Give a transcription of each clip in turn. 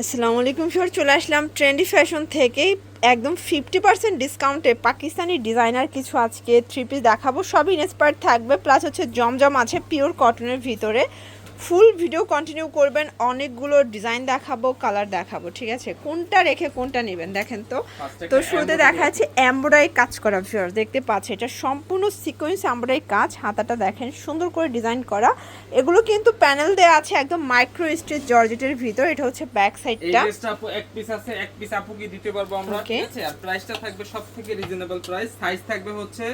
আসসালামু আলাইকুম সর চলে আসলাম ট্রেন্ডি ফ্যাশন থেকেই। একদম ফিফটি পার্সেন্ট ডিসকাউন্টে পাকিস্তানি ডিজাইনার কিছু আজকে থ্রি পিস দেখাবো। সবই ইন্সপায়ার থাকবে প্লাস হচ্ছে জমজম আছে পিওর কটনের ভিতরে। ফুল ভিডিও কন্টিনিউ করবেন অনেকগুলো ডিজাইন দেখাবো কালার দেখাবো ঠিক আছে? কোনটা রেখে কোনটা নেবেন দেখেন তো? তো শুরুতে দেখা যাচ্ছে এমব্রয়ডারি কাজ করা ভিউয়ার দেখতে পাচ্ছে এটা সম্পূর্ণ সিকোয়েন্স এমব্রয়ডারি কাজ হাতাটা দেখেন সুন্দর করে ডিজাইন করা। এগুলো কিন্তু প্যানেল দেওয়া আছে একদম মাইক্রো স্টিচ জর্জেটের ভিতর এটা হচ্ছে ব্যাক এই সাইডটা ড্রেসটা আপু এক পিস আছে এক পিস আপু কি দিতে পারব আমরা ঠিক আছে? আর প্রাইসটা থাকবে সব থেকে রিজনেবল প্রাইস সাইজ থাকবে হচ্ছে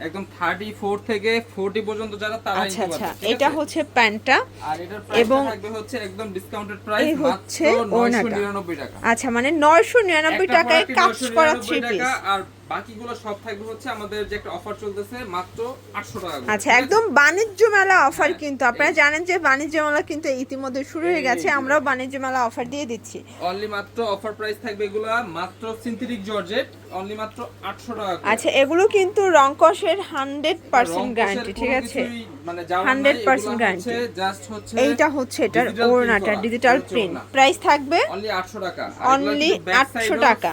একদম 34 থেকে 40 পর্যন্ত যারা তারা আচ্ছা আচ্ছা। এটা হচ্ছে প্যান্টটা আর এটার প্রাইসটা এবং থাকবে হচ্ছে একদম ডিসকাউন্টেড প্রাইস মাত্র হচ্ছে 999 টাকা। আচ্ছা মানে নয়শো নিরানব্বই একটা টাকায় প্রোডাক্টে কাজ করা থ্রি পিস আর বাকিগুলো সব থাকবে হচ্ছে আমাদের যে একটা অফার চলতেছে মাত্র 800 টাকা আচ্ছা একদম বাণিজ্য মেলা অফার কিন্তু। আপনারা জানেন যে বাণিজ্য মেলা কিন্তু ইতিমধ্যে শুরু হয়ে গেছে আমরাও বাণিজ্য মেলা অফার দিয়ে দিচ্ছি। অনলি মাত্র অফার প্রাইস থাকবে এগুলো মাত্র সিনথেটিক জর্জেট অনলি মাত্র 800 টাকা আচ্ছা এগুলো কিন্তু রংকশের হান্ড্রেড পার্সেন্ট রং গ্যারান্টি ঠিক আছে? মানে যাওয়ার 100% নাই, এগুলা হচ্ছে এইটা হচ্ছে এটার ওড়নাটা ডিজিটাল প্রিন্ট প্রাইস থাকবে অনলি 800 টাকা। অনলি 800 টাকা।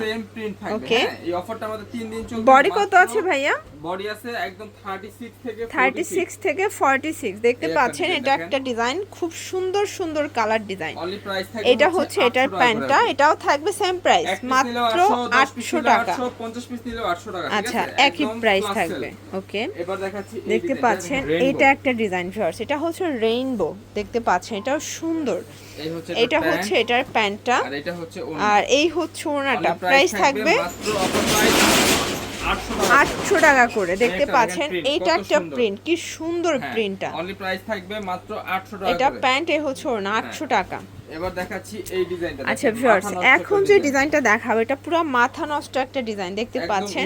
Okay. হ্যাঁ? এই অফারটা আমাদের তিন দিন চলবে, বডি কত আছে ভাইয়া বডি আছে একদম 36 থেকে থার্টি 46 সিক্স থেকে ফর্টি সিক্স দেখতে পাচ্ছেন এটা একটা ডিজাইন খুব সুন্দর সুন্দর কালার ডিজাইন এটা হচ্ছে এটার প্যান্টটা এটাও থাকবে সেম প্রাইস মাত্র 800, 10 piece আটশো টাকা। 800, 50 piece নিলেও 800 টাকা, আচ্ছা একই প্রাইস থাকবে ওকে এবার দেখাচ্ছি দেখতে পাচ্ছেন এটা একটা ডিজাইন ফার্স এটা হচ্ছে রেইনবো দেখতে পাচ্ছেন এটাও সুন্দর। এটা হচ্ছে এটার প্যান্টটা আর এটা হচ্ছে আর এই হচ্ছে Only প্রাইস থাকবে মাত্র 800 টাকা। আটশো টাকা। করে দেখতে পাচ্ছেন এটা এইটা একটা প্রিন্ট কি সুন্দর হ্যাঁ, প্রিন্টটা only price থাকবে মাত্র 800 টাকা এটা প্যান্টে হচ্ছে না আটশো টাকা। এবার দেখাচ্ছি এই ডিজাইনটা। আচ্ছা ভিউয়ার্স এখন যে। ডিজাইনটা দেখাবো এটা পুরো মাথা নষ্ট একটা ডিজাইন দেখতে পাচ্ছেন?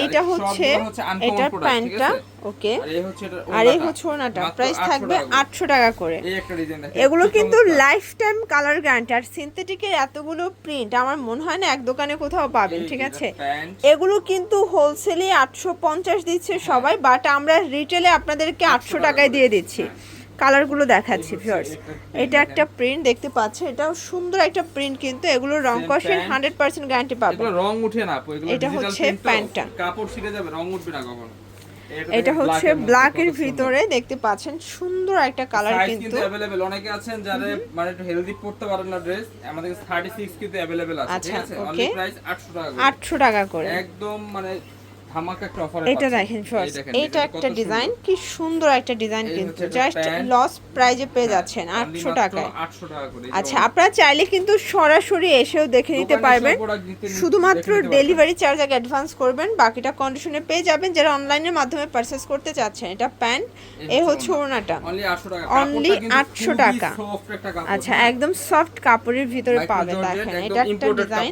এইটা হচ্ছে এটার প্যান্টটা ওকে। আর এই হচ্ছে মাত্র প্রাইস থাকবে টাকা করে। আটশো টাকা করে। এগুলো কিন্তু লাইফ টাইম কালার গ্যারান্টি আর সিনথেটিকের এতগুলো প্রিন্ট আমার মনে হয় না এক দোকানে কোথাও পাবেন ঠিক আছে? এগুলো কিন্তু হোলসেলে আটশো পঞ্চাশ দিচ্ছে সবাই বাট আমরা রিটেলে আপনাদেরকে আটশো টাকা টাকায় দিয়ে দিচ্ছি। হ্যাঁ। কালারগুলো দেখাচ্ছি ভিউয়ার্স এটা একটা প্রিন্ট দেখতে পাচ্ছেন এটাও সুন্দর একটা প্রিন্ট কিন্তু। এগুলো রং কষের। হান্ড্রেড পার্সেন্ট গ্যারান্টি এগুলো রং উঠে না এটা হচ্ছে প্যান্টটা। কাপড় ছিঁড়ে যাবে রং উঠবে না কখনো। এটা হচ্ছে ব্ল্যাক এর। ভিতরে দেখতে পাচ্ছেন সুন্দর একটা কালার কিন্তু। অ্যাভেলেবেল অনেকে আছেন যারা মানে একটু হেলদি পড়তে পারেন না ড্রেস আমাদের 36 কিন্তু অ্যাভেলেবেল আছে আচ্ছা, ঠিক আছে? অনলি প্রাইস 800 টাকা করে। আটশো টাকা করে। একদম মানে ধামাকা একটা অফার এটা দেখেন ফার্স্ট এটা একটা ডিজাইন কি সুন্দর একটা ডিজাইন কিন্তু জাস্ট লস প্রাইজে পেয়ে হ্যাঁ, যাচ্ছেন আটশো টাকায়। 800 টাকা করে আচ্ছা আপনারা চাইলে কিন্তু সরাসরি এসেও দেখে নিতে পারবেন। শুধুমাত্র ডেলিভারি চার্জ আগে অ্যাডভান্স করবেন বাকিটা কন্ডিশনে পেয়ে যাবেন যারা অনলাইনের মাধ্যমে করতে চাচ্ছেন। এটা প্যান্ট এ হচ্ছে ওড়নাটা। অনলি 800 টাকা। Only 800 টাকা। সফট একটা কাপড়। আচ্ছা একদম সফট কাপড়ের ভিতরে পাবে দেখেন এটা একটা ডিজাইন?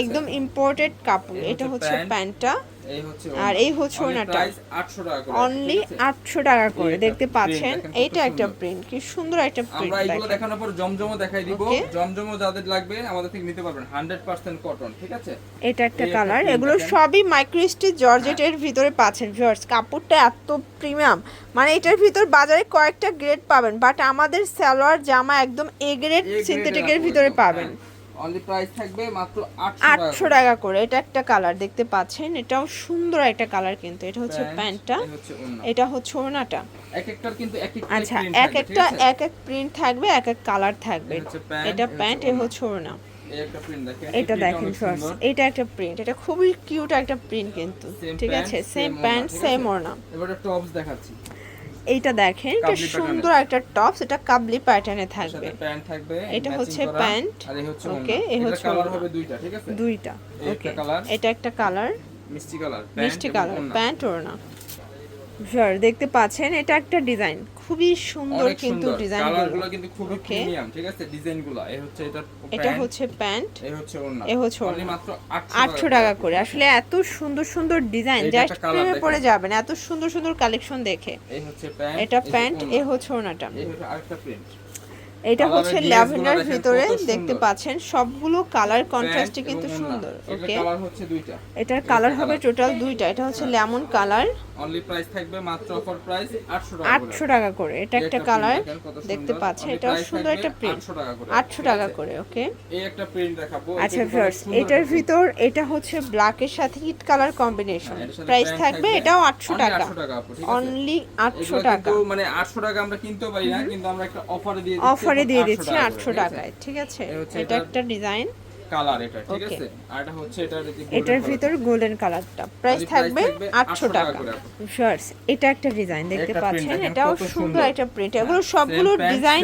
একদম ইম্পোর্টেড কাপড় এটা হচ্ছে প্যান্টটা আর এই হচ্ছে ওড়নাটা। প্রাইস 800 টাকা করে। অনলি আটশো টাকা করে। দেখতে পাচ্ছেন? এইটা একটা প্রিন্ট কি সুন্দর একটা প্রিন্ট আমরা এগুলো দেখানোর পর জমজমও দেখাই দিব। জমজমও যাদের লাগবে আমাদের থেকে নিতে পারবেন। 100% কটন ঠিক আছে? এটা একটা কালার এগুলো। সবই মাইক্রোস্টিচ জর্জেটের ভিতরে পাচ্ছেন ভিউয়ার্স কাপড়টা এত প্রিমিয়াম মানে এটার ভিতর বাজারে কয়েকটা গ্রেড পাবেন বাট আমাদের সালোয়ার জামা একদম এ গ্রেড সিনথেটিকের ভিতরে পাবেন। অনলি প্রাইস থাকবে মাত্র 800 আটশো টাকা করে। এটা একটা কালার দেখতে পাচ্ছেন? এটাও সুন্দর একটা কালার কিন্তু। এটা হচ্ছে প্যান্টটা। এটা হচ্ছে ওড়নাটা। এক একটার কিন্তু এক এক আচ্ছা এক একটা এক এক প্রিন্ট থাকবে এক এক কালার থাকবে। এটা প্যান্ট এ। হচ্ছে ওড়না। এটা printটা দেখেন ফার্স্ট এটা একটা প্রিন্ট এটা খুবই কিউট একটা প্রিন্ট কিন্তু। ঠিক আছে? সেম প্যান্ট সেম আছে? ওড়না। এবার টপস দেখাচ্ছি। এইটা দেখেন এটা সুন্দর একটা টপস এটা কাবলি প্যাটার্নে থাকবে। প্যান্ট থাকবে এটা হচ্ছে প্যান্ট, আর এই হচ্ছে ওকে এই হচ্ছে কালার হবে দুইটা ঠিক আছে? দুইটা ওকে এটা একটা কালার মিষ্টি কালার মিষ্টি কালার প্যান্ট ওড়না। স্যার দেখতে পাচ্ছেন এটা একটা ডিজাইন খুবই সুন্দর কিন্তু ডিজাইন কালারগুলো কিন্তু খুবই প্রিমিয়াম ঠিক আছে? ডিজাইনগুলো। এই হচ্ছে এটা এটা হচ্ছে প্যান্ট এই হচ্ছে ওড়না। এই হচ্ছে ওড়না। মাত্র আটশো টাকা করে। আসলে এত সুন্দর সুন্দর ডিজাইন জাস্ট প্রেমে। পড়ে যাবেন এত সুন্দর সুন্দর কালেকশন দেখে। এই হচ্ছে প্যান্ট এটা প্যান্ট এই হচ্ছে ওড়নাটা। এই হচ্ছে আরেকটা প্রিন্ট এটা হচ্ছে ল্যাভেন্ডার ভিতরে দেখতে পাচ্ছেন। সবগুলো কালার কন্ট্রাস্টে কিন্তু সুন্দর ওকে কালার এটার কালার হবে টোটাল দুইটা। এটা হচ্ছে লেমন কালার অনলি প্রাইস থাকবে মাত্র অফার প্রাইস 800 টাকা করে। আটশো টাকা করে। এটা একটা কালার দেখতে। পাচ্ছেন। এটাও সুন্দর একটা প্রিন্ট 800 টাকা করে। ওকে এই একটা প্রিন্ট দেখাবো। আচ্ছা এটা কিন্তু ভিউয়ার্স এটার ভিতর এটা হচ্ছে ব্ল্যাক এর সাথে হিট কালার কম্বিনেশন প্রাইস থাকবে এটাও আটশো টাকা। 800 টাকা? অনলি আটশো এগুলো টাকা। মানে 800 টাকা আমরা কিনতেও পারি না কিন্তু আমরা একটা অফারে দিয়ে দিচ্ছি। অফারে দিয়ে দিচ্ছি আটশো? টাকায় ঠিক আছে এটা একটা ডিজাইন কালার এটা ঠিক আছে আর এটা হচ্ছে এটার যে এটার। ভিতর গোল্ডেন কালারটা প্রাইস থাকবে থাকবে আটশো 800 টাকা। শার্টস এটা একটা ডিজাইন দেখতে পাচ্ছেন এটাও সুন্দর। একটা প্রিন্ট এগুলো হ্যাঁ, সবগুলো ডিজাইন।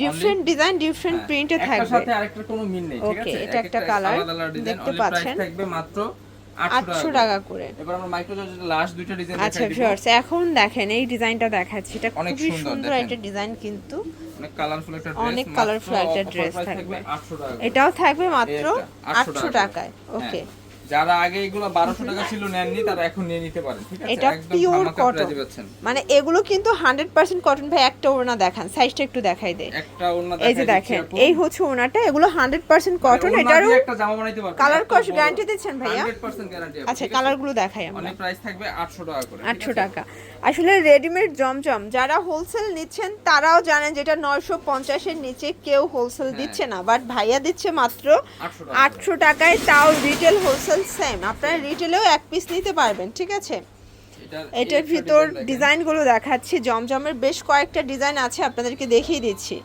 ডিফারেন্ট ডিজাইন ডিফারেন্ট প্রিন্টে থাকবে সাথে আরেকটার কোনো মিল নেই ঠিক আছে এটা একটা ডিজাইন দেখতে পাচ্ছেন। প্রাইস থাকবে মাত্র আটশো 800 টাকা করে। এবার আমরা মাইক্রো জর্জের লাস্ট দুইটা ডিজাইন আচ্ছা ভিউয়ার্স এখন দেখেন এই ডিজাইনটা দেখাচ্ছি। এটা অনেক খুবই সুন্দর, একটা ডিজাইন কিন্তু। অনেক কালারফুল একটা ড্রেস অনেক কালারফুল একটা ড্রেস থাকবে। 800 টাকা এটাও থাকবে মাত্র 800 আটশো টাকায়। ওকে হ্যাঁ। যারা আগে এগুলো 1200 টাকা ছিল নেননি তারা এখন নিয়ে নিতে পারেন ঠিক আছে? এটা পিওর কটন। মানে এগুলো কিন্তু হান্ড্রেড পার্সেন্ট কটন ভাই একটা ওড়না দেখান সাইজটা একটু দেখাই দে একটা ওড়না এই যে দেখেন এই হচ্ছে ওড়নাটা এগুলো হান্ড্রেড পার্সেন্ট কটন ওড়না এটারও একটা জামা বানাইতে পারবেন কালার কস গ্যারান্টি দিচ্ছেন ভাইয়া। 100% গ্যারান্টি আচ্ছা কালারগুলো দেখাই আমরা। অনেক প্রাইস থাকবে 800 টাকা করে ঠিক আটশো আছে? টাকা। আসলে রেডিমেড জমজম যারা হোলসেল নিচ্ছেন তারাও জানেন যেটা নয়শো পঞ্চাশের নিচে কেউ হোলসেল হ্যাঁ। দিচ্ছে না বাট ভাইয়া দিচ্ছে মাত্র 800 আটশো টাকায় তাও রিটেল হোলসেল সেম আপনারা রিটেলেও এক পিস নিতে পারবেন ঠিক আছে? এটার ভিতর। ডিজাইনগুলো দেখাচ্ছি জমজমের বেশ কয়েকটা ডিজাইন আছে আপনাদেরকে দেখিয়ে দিচ্ছি।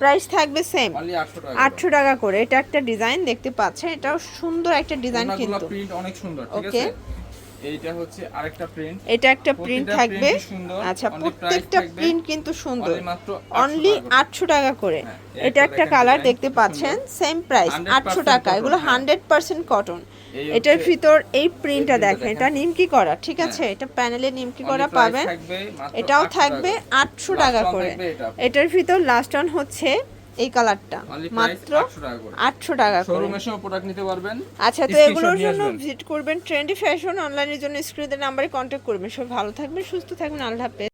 প্রাইস থাকবে সেম Only 800 টাকা আটশো টাকা করে। এটা একটা ডিজাইন দেখতে পাচ্ছেন এটাও সুন্দর একটা ডিজাইন কিন্তু। প্রিন্ট এইটা হচ্ছে আরেকটা প্রিন্ট এটা একটা প্রিন্ট থাকবে। আচ্ছা প্রত্যেকটা প্রিন্ট কিন্তু সুন্দর। মাত্র 800 অনলি টাকা করে। হ্যাঁ, এটা একটা কালার দেখতে পাচ্ছেন সেম প্রাইস 100% আটশো টাকা। এগুলো হ্যাঁ। হান্ড্রেড পার্সেন্ট কটন এটার ভিতর এই প্রিন্টটা দেখেন। এটা নিমকি করা ঠিক হ্যাঁ। আছে? এটা প্যানেলে নিমকি করা পাবেন। এটাও থাকবে টাকা। আটশো Last টাকা করে। এটার ভিতর লাস্ট অন হচ্ছে এই কালারটা। মাত্র 800 টাকা করে। আটশো টাকা শোরুমে সব প্রোডাক্ট নিতে পারবেন। আচ্ছা তো এগুলোর জন্য ভিজিট করবেন। ট্রেন্ডি ফ্যাশন অনলাইনের জন্য স্ক্রিনের নাম্বারে কন্ট্যাক্ট করবেন। সব ভালো থাকবেন সুস্থ থাকবেন। আল্লাহ হাফেজ।